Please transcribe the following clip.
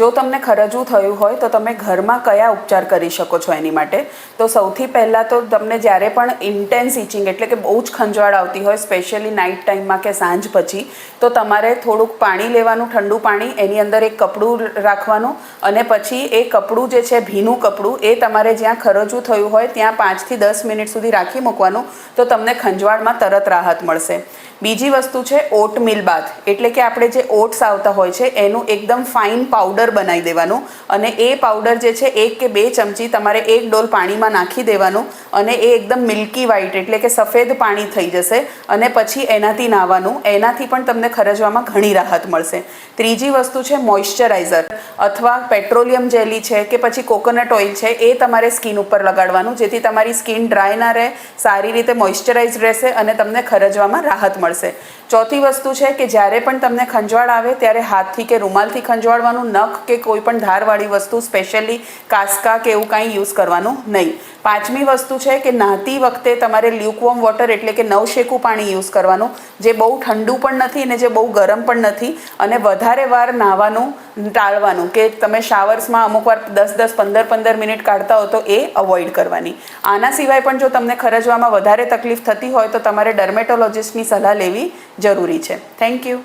જો તમને ખરજવું થયું હોય તો તમે ઘરમાં કયા ઉપચાર કરી શકો છો એની માટે? તો સૌથી પહેલાં તો તમને જ્યારે પણ ઇન્ટેન્સ ઇચિંગ એટલે કે બહુ જ ખંજવાળ આવતી હોય સ્પેશિયલી નાઇટ ટાઈમમાં કે સાંજ પછી, તો તમારે થોડુંક પાણી લેવાનું, ઠંડુ પાણી, એની અંદર એક કપડું રાખવાનું અને પછી એ કપડું જે છે, ભીનું કપડું, એ તમારે જ્યાં ખરજવું થયું હોય ત્યાં પાંચથી દસ મિનિટ સુધી રાખી મૂકવાનું, તો તમને ખંજવાળમાં તરત રાહત મળશે. બીજી વસ્તુ છે ઓટ મિલ બાથ એટલે કે આપણે જે ઓટ્સ આવતા હોય છે, એનું એકદમ ફાઇન પાવડર બનાવી દેવાનું અને એ પાવડર જે છે, એક કે બે ચમચી તમારે એક ડોલ પાણીમાં નાખી દેવાનું અને એ એકદમ મિલ્કી વ્હાઇટ એટલે કે સફેદ પાણી થઈ જશે અને પછી એનાથી નાહવાનું એનાથી પણ તમને ખરજવામાં ઘણી રાહત મળશે. ત્રીજી વસ્તુ છે મોઇશ્ચરાઇઝર અથવા પેટ્રોલિયમ જેલી છે કે પછી કોકોનટ ઓઇલ છે, એ તમારે સ્કિન ઉપર લગાડવાનું જેથી તમારી સ્કિન ડ્રાય ના રહે, સારી રીતે મોઇશ્ચરાઇઝ રહેશે અને તમને ખરજવામાં રાહત મળશે. ચોથી વસ્તુ છે કે જ્યારે પણ તમને ખંજવાળ આવે, ત્યારે હાથથી કે રૂમાલથી ખંજવાળવાનું, નખ કે કોઈ પણ ધારવાળી વસ્તુ સ્પેશિયલી કાસ્કા કે એવું કાંઈ યુઝ કરવાનું નહીં. પાંચમી વસ્તુ છે કે નહાતી વખતે તમારે લ્યુકવોર્મ વોટર એટલે કે નવશેકું પાણી યુઝ કરવાનું, જે બહુ ઠંડુ પણ નથી અને જે બહુ ગરમ પણ નથી અને વધારે વાર નાહવાનું ટાળવાનું કે તમે શાવર્સમાં અમુક વાર દસ દસ, પંદર પંદર મિનિટ કાઢતા હો તો એ અવોઇડ કરવાની. આના સિવાય પણ જો તમને ખરજવામાં વધારે તકલીફ થતી હોય તો તમારે ડર્મેટોલોજિસ્ટની સલાહ લેવી જરૂરી છે. Thank you